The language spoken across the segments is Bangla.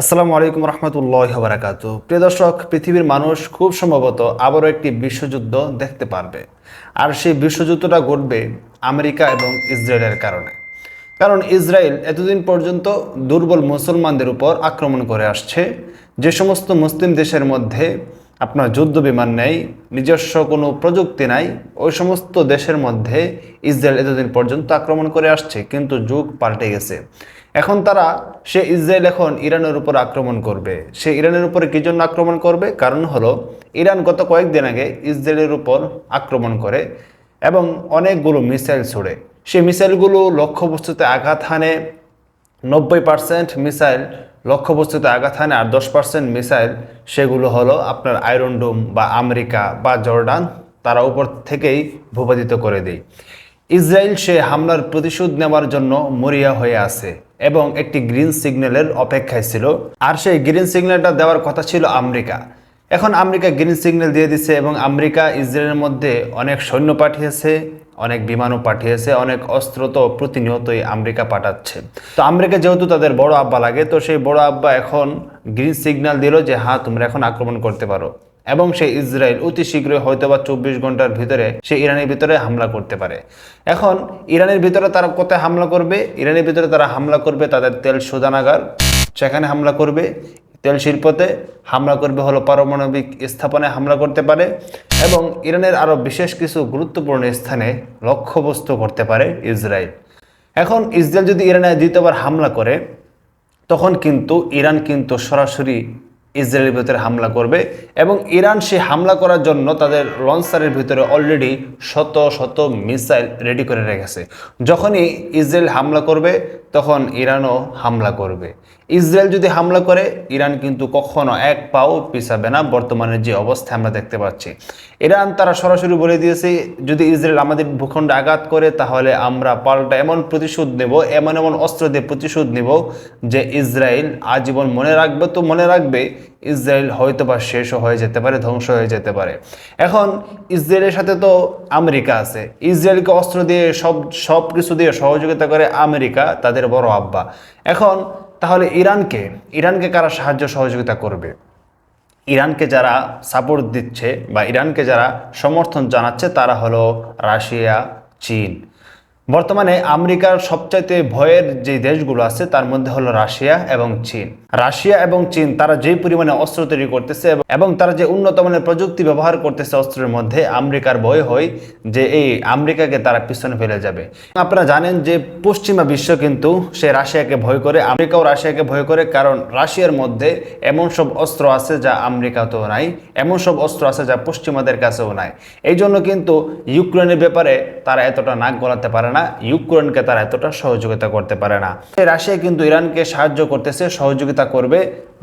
আসসালামু আলাইকুম রহমতুল্লাহ বারাকাত প্রিয় দর্শক, পৃথিবীর মানুষ খুব সম্ভবত আবারও একটি বিশ্বযুদ্ধ দেখতে পারবে। আর সেই বিশ্বযুদ্ধটা ঘটবে আমেরিকা এবং ইসরায়েলের কারণে। কারণ ইসরায়েল এতদিন পর্যন্ত দুর্বল মুসলমানদের উপর আক্রমণ করে আসছে। যে সমস্ত মুসলিম দেশের মধ্যে আপনার যুদ্ধ বিমান নেই, নিজস্ব কোনো প্রযুক্তি নাই, ওই সমস্ত দেশের মধ্যে ইসরায়েল এতদিন পর্যন্ত আক্রমণ করে আসছে, কিন্তু যুগ পাল্টে গেছে। এখন তারা, সে ইসরায়েল এখন ইরানের উপর আক্রমণ করবে। সে ইরানের উপরে কী জন্য আক্রমণ করবে? কারণ হলো, ইরান গত কয়েকদিন আগে ইসরায়েলের উপর আক্রমণ করে এবং অনেকগুলো মিসাইল ছুড়ে। সেই মিসাইলগুলো লক্ষ্যবস্তুতে আঘাত হানে, নব্বই পার্সেন্ট মিসাইল লক্ষ্যবস্তুতে আঘাত হানে আর দশ পার্সেন্ট মিসাইল, সেগুলো হলো আপনার আয়রন ডোম বা আমেরিকা বা জর্ডান, তারা উপর থেকেই ভূপাতিত করে দেয়। ইসরায়েল সে হামলার প্রতিশোধ নেওয়ার জন্য মরিয়া হয়ে আছে এবং একটি গ্রিন সিগন্যালের অপেক্ষায় ছিল। আর সেই গ্রিন সিগন্যালটা দেওয়ার কথা ছিল আমেরিকা। এখন আমেরিকা গ্রিন সিগন্যাল দিয়ে দিছে এবং আমেরিকা ইসরায়েলের মধ্যে অনেক সৈন্য পাঠিয়েছে। অনেক বিমানও পাঠিয়েছে, অনেক অস্ত্র তো প্রতিনিয়তই আমেরিকা পাঠাচ্ছে। তো আমেরিকা যেহেতু তাদের বড় আব্বা লাগে, তো সেই বড় আব্বা এখন গ্রিন সিগন্যাল দিল যে হ্যাঁ তোমরা এখন আক্রমণ করতে পারো। এবং সেই ইসরায়েল অতি শীঘ্রই হয়তো বা চব্বিশ ঘণ্টার ভিতরে সে ইরানের ভিতরে হামলা করতে পারে। এখন ইরানের ভিতরে তারা কোথায় হামলা করবে? ইরানের ভিতরে তারা হামলা করবে তাদের তেল শোধানাগার সেখানে হামলা করবে। তেল শিল্পতে হামলা করবে হলো পারমাণবিক স্থাপনে হামলা করতে পারে এবং ইরানের আরও বিশেষ কিছু গুরুত্বপূর্ণ স্থানে লক্ষ্যবস্তু করতে পারে ইসরায়েল। এখন ইসরায়েল যদি ইরানে দ্বিতীয়বার হামলা করে, তখন কিন্তু ইরান কিন্তু সরাসরি ইসরায়েলের ভিতরে হামলা করবে এবং ইরান সে হামলা করার জন্য তাদের লঞ্চারের ভিতরে অলরেডি শত শত মিসাইল রেডি করে রেখেছে। যখনই ইসরায়েল হামলা করবে, তখন ইরানও হামলা করবে। ইসরায়েল যদি হামলা করে, ইরান কিন্তু কখনো এক পাও পিছাবে না বর্তমানে যে অবস্থা আমরা দেখতে পাচ্ছি। ইরান তারা সরাসরি বলে দিয়েছে, যদি ইসরায়েল আমাদের ভূখণ্ডে আঘাত করে, তাহলে আমরা পাল্টা এমন প্রতিশোধ নেব, এমন এমন অস্ত্র দিয়ে প্রতিশোধ নেব যে ইসরায়েল আজীবন মনে রাখবে তো মনে রাখবে ইসরায়েল হয়তো বা শেষও হয়ে যেতে পারে, ধ্বংস হয়ে যেতে পারে। এখন ইসরায়েলের সাথে তো আমেরিকা আছে। ইসরায়েলকে অস্ত্র দিয়ে সব সব কিছু দিয়ে সহযোগিতা করে আমেরিকা, তাদের বড় আব্বা। এখন তাহলে ইরানকে ইরানকে কারা সাহায্য সহযোগিতা করবে? ইরানকে যারা সাপোর্ট দিচ্ছে বা ইরানকে যারা সমর্থন জানাচ্ছে তারা হলো রাশিয়া, চীন। বর্তমানে আমেরিকার সবচাইতে ভয়ের যে দেশগুলো আছে, তার মধ্যে হলো রাশিয়া এবং চীন। রাশিয়া এবং চীন, তারা যে পরিমাণে অস্ত্র তৈরি করতেছে এবং- তারা যে উন্নত মানের প্রযুক্তি ব্যবহার করতেছে অস্ত্রের মধ্যে, আমেরিকার ভয় হয় যে এই আমেরিকাকে তারা পিছনে ফেলে যাবে। আপনারা জানেন যে পশ্চিমা বিশ্ব কিন্তু সে রাশিয়াকে ভয় করে, আমেরিকাও রাশিয়াকে ভয় করে, কারণ রাশিয়ার মধ্যে এমন সব অস্ত্র আছে যা আমেরিকাতেও নাই, এমন সব অস্ত্র আছে যা পশ্চিমাদের কাছেও নাই। এই জন্য কিন্তু ইউক্রেনের ব্যাপারে তারা এতটা নাক গলাতে পারে না। ইউক্রেনকে তারা এতটা সহযোগিতা করতে পারে না। রাশিয়া কিন্তু ইরানকে সাহায্য করতেছে, সহযোগিতা করবে,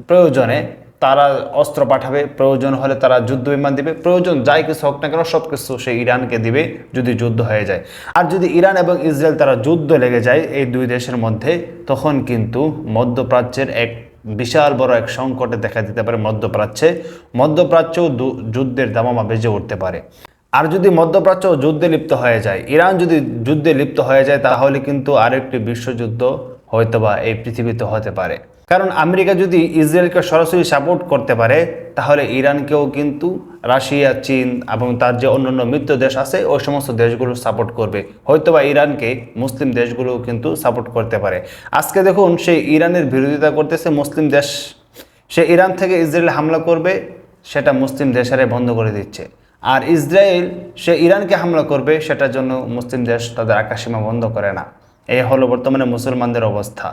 প্রয়োজনে তারা অস্ত্র পাঠাবে, প্রয়োজন হলে তারা যুদ্ধ বিমান দিবে, প্রয়োজন যাই কিছু হোক না কেন সব কিছু সে ইরানকে দিবে যদি যুদ্ধ হয়ে যায়। আর যদি ইরান এবং ইসরায়েল তারা যুদ্ধ লেগে যায় এই দুই দেশের মধ্যে, তখন কিন্তু মধ্যপ্রাচ্যের এক বিশাল বড় এক সংকটে দেখা দিতে পারে মধ্যপ্রাচ্যে। মধ্যপ্রাচ্যও যুদ্ধের দামামা বেজে উঠতে পারে। আর যদি মধ্যপ্রাচ্য যুদ্ধে লিপ্ত হয়ে যায়, ইরান যদি যুদ্ধে লিপ্ত হয়ে যায়, তাহলে কিন্তু আরেকটি বিশ্বযুদ্ধ হয়তোবা এই পৃথিবীতে হতে পারে। কারণ আমেরিকা যদি ইসরায়েলকে সরাসরি সাপোর্ট করতে পারে, তাহলে ইরানকেও কিন্তু রাশিয়া, চীন এবং তার যে অন্যান্য মিত্র দেশ আছে, ওই সমস্ত দেশগুলো সাপোর্ট করবে। হয়তোবা ইরানকে মুসলিম দেশগুলোও কিন্তু সাপোর্ট করতে পারে। আজকে দেখুন সেই ইরানের বিরোধিতা করতেছে মুসলিম দেশ। সে ইরান থেকে ইসরায়েল হামলা করবে, সেটা মুসলিম দেশেরে বন্ধ করে দিচ্ছে। আর ইসরায়েল, সে ইরানকে হামলা করবে, সেটার জন্য মুসলিম দেশ তাদের আকাশসীমা বন্ধ করে না। এই হলো বর্তমানে মুসলমানদের অবস্থা।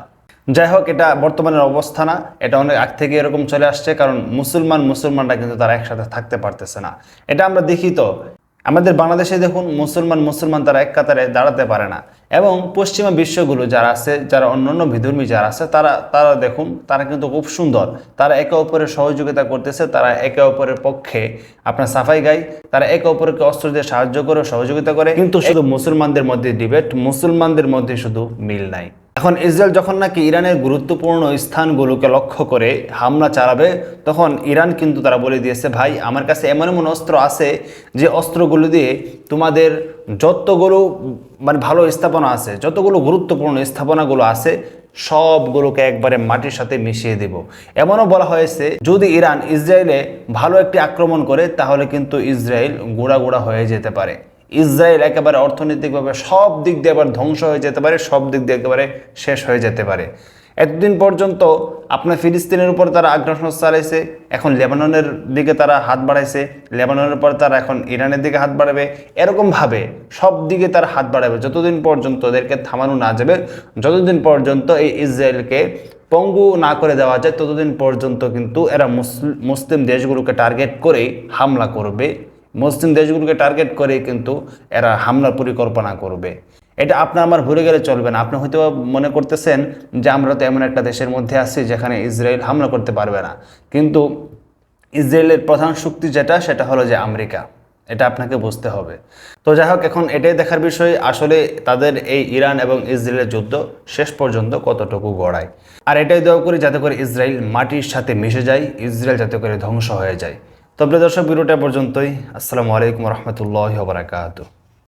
যাই হোক, এটা বর্তমানের অবস্থা না, এটা অনেক আগ থেকে এরকম চলে আসছে, কারণ মুসলমান, মুসলমানরা কিন্তু তারা একসাথে থাকতে পারতেছে না। এটা আমরা দেখি তো, আমাদের বাংলাদেশে দেখুন, মুসলমান মুসলমান তারা এক কাতারে দাঁড়াতে পারে না। এবং পশ্চিমা বিশ্বগুলো যারা আছে যারা অন্যান্য বিধর্মী যারা আছে তারা তারা দেখুন তারা কিন্তু খুব সুন্দর। তারা একে অপরের সহযোগিতা করতেছে তারা একে অপরের পক্ষে আপনার সাফাই গায় তারা একে অপরকে অস্ত্র দিয়ে সাহায্য করে সহযোগিতা করে। কিন্তু শুধু মুসলমানদের মধ্যে ডিবেট মুসলমানদের মধ্যে শুধু মিল নাই। এখন ইসরায়েল যখন নাকি ইরানের গুরুত্বপূর্ণ স্থানগুলোকে লক্ষ্য করে হামলা চালাবে, তখন ইরান কিন্তু তারা বলে দিয়েছে, ভাই, আমার কাছে এমন এমন অস্ত্র আছে যে অস্ত্রগুলো দিয়ে তোমাদের যতগুলো মানে ভালো স্থাপনা আছে, যতগুলো গুরুত্বপূর্ণ স্থাপনাগুলো আছে, সবগুলোকে একবারে মাটির সাথে মিশিয়ে দিব। এমনও বলা হয়েছে, যদি ইরান ইসরায়েলে ভালো একটি আক্রমণ করে, তাহলে কিন্তু ইসরায়েল গোড়া গোড়া হয়ে যেতে পারে। ইসরায়েল একেবারে অর্থনৈতিকভাবে সব দিক দিয়ে এবার ধ্বংস হয়ে যেতে পারে, সব দিক দিয়ে একেবারে শেষ হয়ে যেতে পারে। এতদিন পর্যন্ত আপনার ফিলিস্তিনের উপর তারা আগ্রাসন চালাইছে, এখন লেবাননের দিকে তারা হাত বাড়াইছে, লেবাননের পর তারা এখন ইরানের দিকে হাত বাড়াবে। এরকমভাবে সব দিকে তারা হাত বাড়াবে, যতদিন পর্যন্ত ওদেরকে থামানো না যাবে, যতদিন পর্যন্ত এই ইসরায়েলকে পঙ্গু না করে দেওয়া যায়, ততদিন পর্যন্ত কিন্তু এরা মুসল- মুসলিম দেশগুলোকে টার্গেট করেই হামলা করবে। মুসলিম দেশগুলোকে টার্গেট করে কিন্তু এরা হামলার পরিকল্পনা করবে। এটা আপনার আমার ভুলে গেলে চলবে না। আপনি হয়তো মনে করতেছেন যে আমরা তো এমন একটা দেশের মধ্যে আছি যেখানে ইসরায়েল হামলা করতে পারবে না। কিন্তু ইসরায়েলের প্রধান শক্তি যেটা, সেটা হলো যে আমেরিকা। এটা আপনাকে বুঝতে হবে। তো যাই হোক, এখন এটাই দেখার বিষয়, আসলে তাদের এই ইরান এবং ইসরায়েলের যুদ্ধ শেষ পর্যন্ত কতটুকু গড়ায়। আর এটাই দেওয়া করি যাতে করে ইসরায়েল মাটির সাথে মিশে যায়, ইসরায়েল যাতে করে ধ্বংস হয়ে যায়। তবে দর্শক ভিডিওটা পর্যন্তই। আসসালামু আলাইকুম রহমতুল্লাহ বারাকাতু